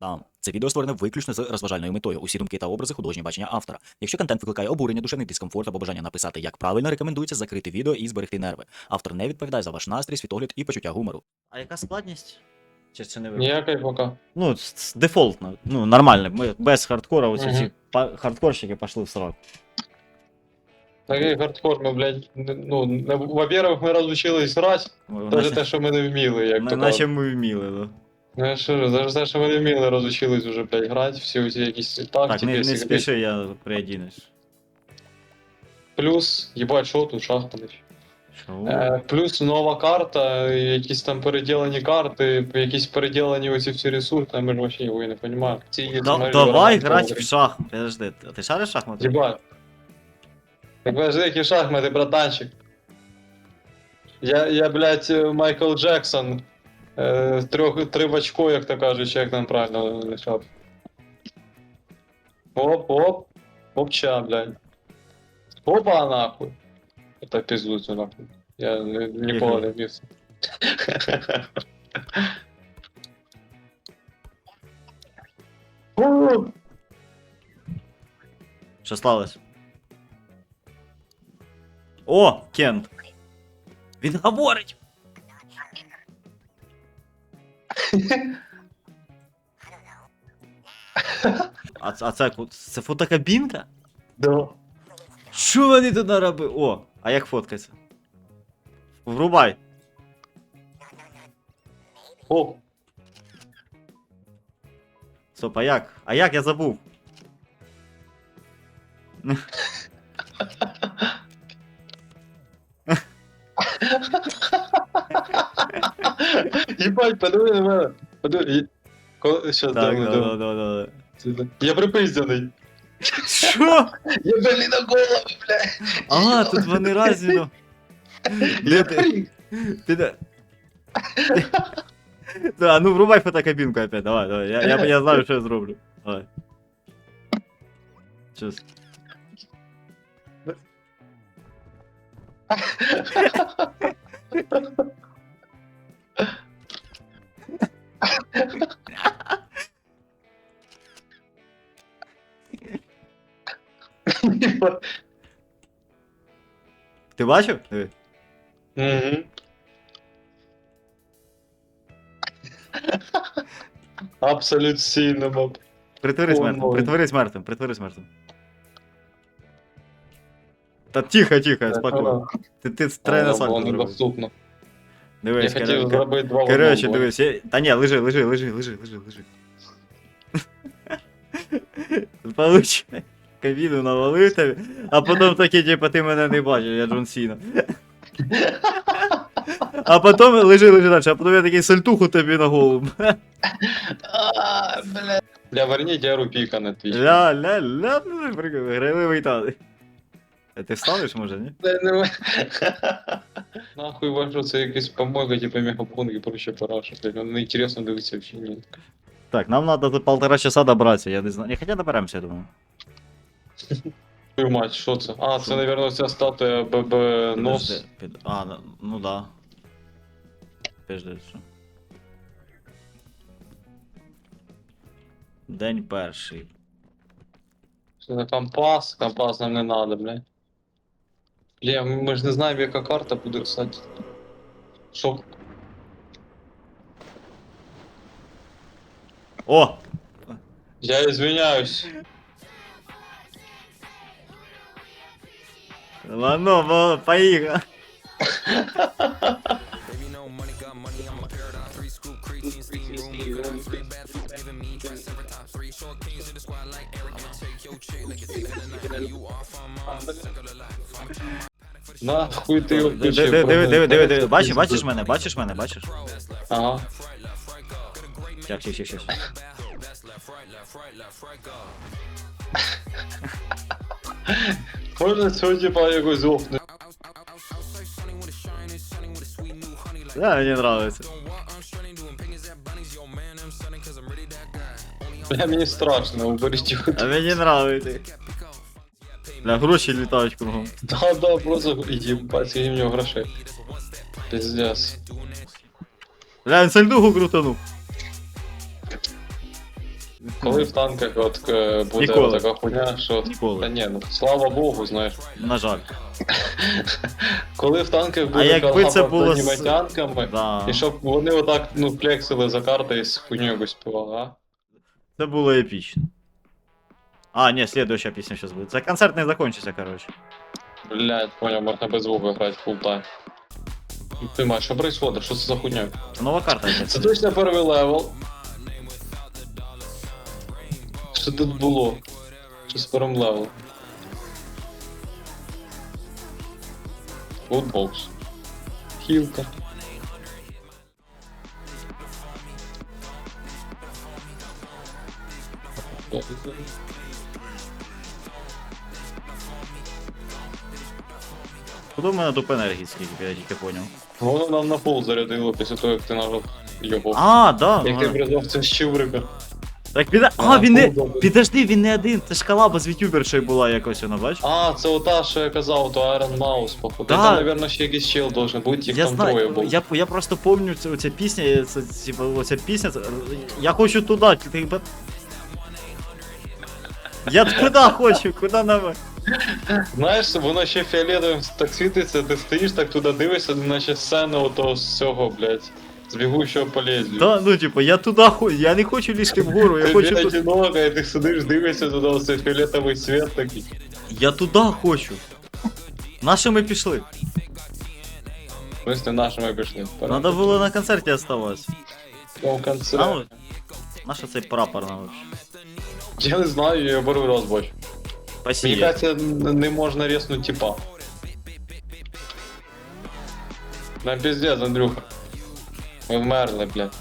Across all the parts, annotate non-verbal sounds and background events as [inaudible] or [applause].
Та це відео створене виключно з розважальною метою. Усі думки та образи художні бачення автора. Якщо контент викликає обурення, душевний дискомфорт або бажання написати як правильно, рекомендується закрити відео і зберегти нерви. Автор не відповідає за ваш настрій, світогляд і почуття гумору. А яка складність? Чи це не ви? Ніякої поки. Ну, с- дефолтно. Ну, нормально. Ми без хардкора, оці Мгм. ці па- хардкорщики пішли в срок. Такий хардкор ми, блядь, не- ну, не- во-первых, ми розучились грати, навіть те, що ми не вміли, як то Наче ми вміли, да. Ну, я що ж, те, що не вміли, розучились вже, блядь, грати, всі ці якісь тактики. Так, не, не всі- спіши, я приодінеш. Плюс, їбать, що тут шахта, Е, плюс нова карта, якісь там переділені карти, якісь переділені оці всі ресурси, ми ж вообще його і не розуміємо. Ці Да- давай грати в добрий. шах. Подожди, а ти шариш в шахмати? Єбать. Так подожди, які шахмати, братанчик. Я, я, блядь, Майкл Джексон. Е, трьох, три в очко, як то кажуть, як там правильно лишав. Оп, оп. Опча, блядь. Опа, нахуй. Это пиздуется, нахуй. Я ні- ніколи не вмів. О! Що сталося? О, Кент. Він говорить. А, ц- а це, ку- це фотокабінка? Да. Що вони тут наробили? О, а як фоткається? Врубай. О, Стоп, а як? А як я забув? Ебать, подиви на мене. Подиви. Ко- Щас, Так, дивно, да, дивно. да, да, да. Сюди. Я припиздяний. Що? [laughs] Я блін на голову, блядь. А, тут вони разі, ну. Де [laughs] ти? Ти де? [laughs] Да, ну врубай фотокабінку опять, давай, давай. Я, я, я знаю, що я зроблю. Давай. Щас. Ти бачив? Диви. Угу. Абсолют баб. Притворись О, мертвим, притворись мертвим, притворись мертвим. Та тихо, тихо, спокійно. Ти, ти тренер Воно сальто зробив. недоступно. Я хотів коротше, зробити два в коротше, одному. дивись, я... Та ні, лежи, лежи, лежи, лежи, лежи, лежи. Получай. Кабіну навалив тобі, а потім такий, типу, ти мене не бачиш, я Джон Сіна. А потім лежи, лежи далі, а потім я такий сальтуху тобі на голову. А, бля. Бля, верніть я рупіка на твій. Ля, ля, ля, ну, прикольно, грайливий та. А Ти встанеш, може, ні? [laughs] Нахуй вашу це якась помойка, типа мегапунк і проще параша. Блядь, ну не дивитися вообще ні. Так, нам надо за полтора часа добратися, я не знаю. Не, хотя доберемося, я думаю. Твою мать, що це? А, це, Що? наверное, ця статуя ББ нос. Під- А, ну- ну да. Подожди, що? День перший. Це компас, компас нам не надо, блядь. Бля, ми ж не знаємо, яка карта буде, кстати. Що? О! Я извиняюсь. Ладно, бо- поїхали. Baby, no money, got money, I'm a paradise. Three scoop creatine, steam room with good three bad food, giving me triceratops. Three short kings in the squad like Eric. I'ma take your chick like it's of the night. You are from mom, sick of life. I'm Нахуй ти його Диви, включив. диви, диви, диви, диви. Бачиш, бачиш мене, бачиш мене, бачиш? Ага. Щас, щас, щас, щас. Можна цього типа якось офне. Да, мені нравится. Бля, мені страшно, уберіть його. А мені нравится. Бля, гроші літають кругом. Да, да, просто їбать, в нього грошей. Пиздец. Бля, він сальдуху крутанув. Коли в танках от е, буде Ніколи. така хуйня, що. Та ні, ну слава Богу, знаєш. На жаль. [laughs] Коли в танках буде якби це було з з- танками, Да. і щоб вони отак ну флексили за карти і з хуйню якусь співали, а? Це було епічно. А, ні, следующая пісня зараз буде. Це концерт не закончиться, коротше. Блять, понял, можна без звуку грати full time. Ти маєш, що происходит? Що це за хуйня? Це нова карта якась. Це точно перший левел. Що тут було? Що з першим левелом? Футбокс. Хілка. Куди в мене доп енергії скільки, я тільки поняв. Воно нам на пол зарядило після того, як ти нажав його. А, да. Як ти ну, признав, це щеврика. Так піде. А, він не. Підожди, він не один. Це ж колаба з вітюбершою була якось вона, бач? А, це ота, що я казав, то Iron Mouse, походу. Да. Там, наверное, ще якийсь чел должен бути, їх Я там троє знаю, було. я, я просто помню цю, оця пісня, це, типа, оця пісня, це, я хочу туди, ти, ти, я туди хочу, куди нам? Знаєш, воно ще фіолетовим так світиться, ти стоїш так туди дивишся, наче сцена ото з цього, блядь, з бігущого по лезвію. Да, ну типа, я туди хочу, я не хочу лізти вгору, я хочу блядь, туди. одиноко, і ти сидиш, дивишся туди, оцей фіолетовий світ такий. Я туди хочу. Наші ми пішли. Ми з нашими пішли. Надо було на концерті оставатися. В. А, ну, наша цей прапор нам. Я не знаю, я перший раз бачу. Мені Спасибо. кажется, н- не можна резнути типа. На пиздец, Андрюха. Ви вмерли, блядь.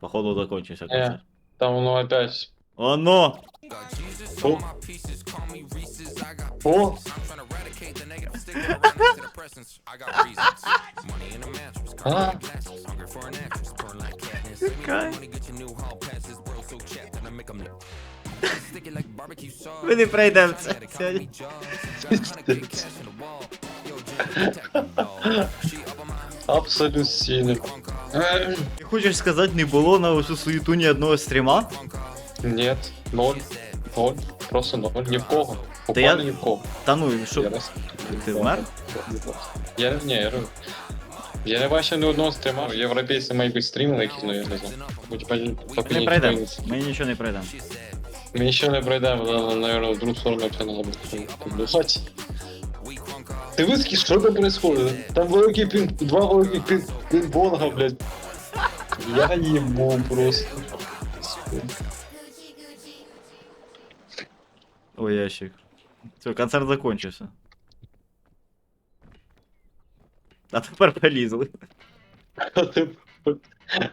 Походу закончився Е, концерт. там воно опять. Оно! О! О! А? Ми не пройдемо це сьогодні. Абсолютно сильно. Ти хочеш сказати, не було на усю суєту ні одного стріма? Нет, ноль. Ноль. Просто ноль. Ні в кого. Та я- Буквально ні в кого. Та ну, Я що, раз. ти вмер? Я ні, я говорю. Я не бачив ні одного стріма. Європейці мають бути стрімили якісь, ну я не знаю. Будь поки поки Не ніхто пройдемо, не- ми нічого не пройдемо. Ми нічого не пройдемо, але, наверное, в другу сторону вообще надо буде побежать. Ти виски, що там происходит? Там великий пін... два великих пін... пінг-понга, блядь. Я їбу просто. Ой, ящик. Все, концерт закончився. А тепер полізли. А ти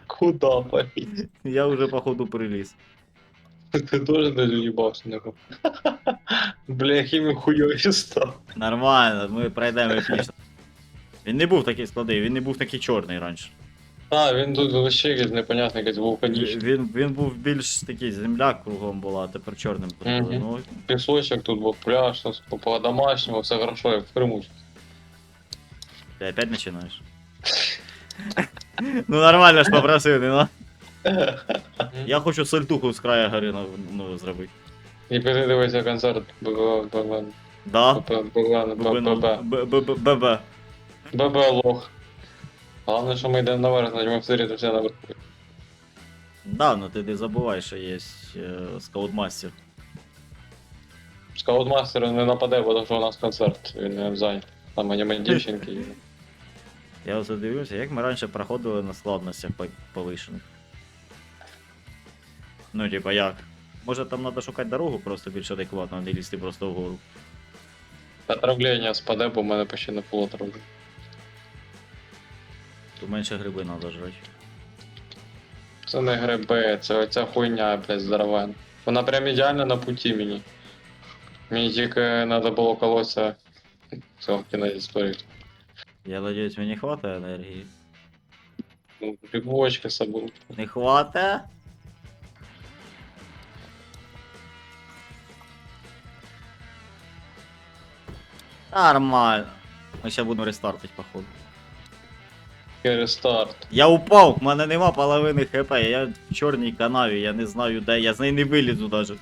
куда поліз? Я вже походу приліз. Теж не уїбався нього. [laughs] Бля, якими хуйові став. Нормально, ми пройдемо епічно. Він не був такий складний, він не був такий чорний раніше. А, він тут вообще якийсь непонятний, якийсь вулканічний. Він, він був більш такий земля кругом була, а тепер чорним зробили. Мгм. Ну, Пісочок тут був пляж, по домашньому, все хорошо, як в Криму. ти опять починаєш. [laughs] ну нормально ж попросив, не на. Я хочу сальтуху з краю гори ну, ну, зробити. І піди дивися концерт ББ. Да? ББ. ББ. Лох. Головне, що ми йдемо наверх, значить ми встретимося наверху. Да, ну ти не забувай, що є е, скаутмастер. Скаутмастер не нападе, бо що у нас концерт, він не зайнят. Там аніме дівчинки. Я ось як ми раніше проходили на складностях по- повишених. Ну, типа як? Може там треба шукати дорогу просто більш адекватно, а не лізти просто вгору. Отравлення спаде, бо в мене почти не було отравлення. То менше гриби треба жрати. Це не гриби, це оця хуйня, блядь, здоровенна. Вона прям ідеально на путі мені. Мені тільки треба було колоться. Все, кінець історії. Я надіюсь, мені хватає енергії. Ну, бігочки собою. Не хватає? Нормально. Ми ще будемо рестартити, походу. Рестарт. Я упав, в мене нема половини хп, я в чорній канаві, я не знаю де, я з неї не вилізу даже.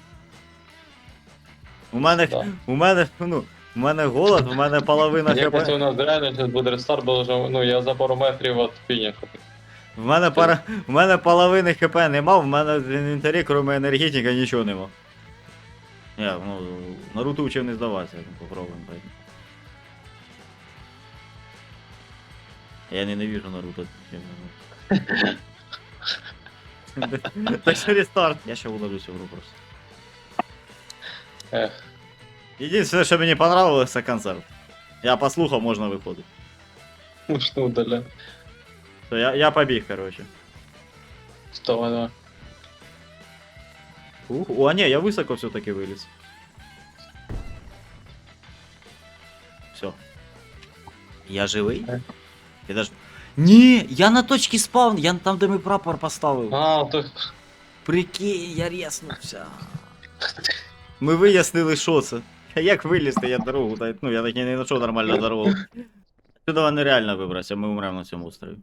У мене, Да. у мене, ну, у мене голод, у мене половина Якось у хп. нас реально зараз буде рестарт, бо вже, ну я за пару метрів від фінішу. В мене пара, в мене половини хп нема, в мене в інвентарі, крім енергетика, нічого нема. Я, ну, Наруто учив не здаватися, ну, попробуємо. пройти. Я ненавижу Наруто. [laughs] Так що рестарт. Я ще уложусь в гру просто. Ех. Єдине, що мені понравилось, це концерт. Я послухав, можна виходити. Ну що удаля. То я, я побіг, короче. Що вона? Ух, о, а не, я високо все-таки виліз. Все. Я живий? Я даже... Ні, я на точці спавн, я там, де ми прапор поставив. А, то Прикинь, я рєснувся. Ми вияснили, що це. А Як вилізти, я дорогу, та- ну я так і не знайшов нормальну дорогу. Сюди нереально вибратися, ми умремо на цьому острові.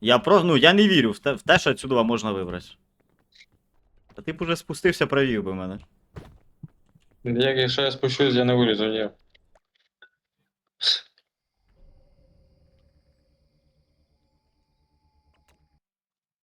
Я про, ну я не вірю в те, в те що отсюди можна вибратися. Та ти б уже спустився, провів би мене. як якщо я спущусь, я не вилізу, ні.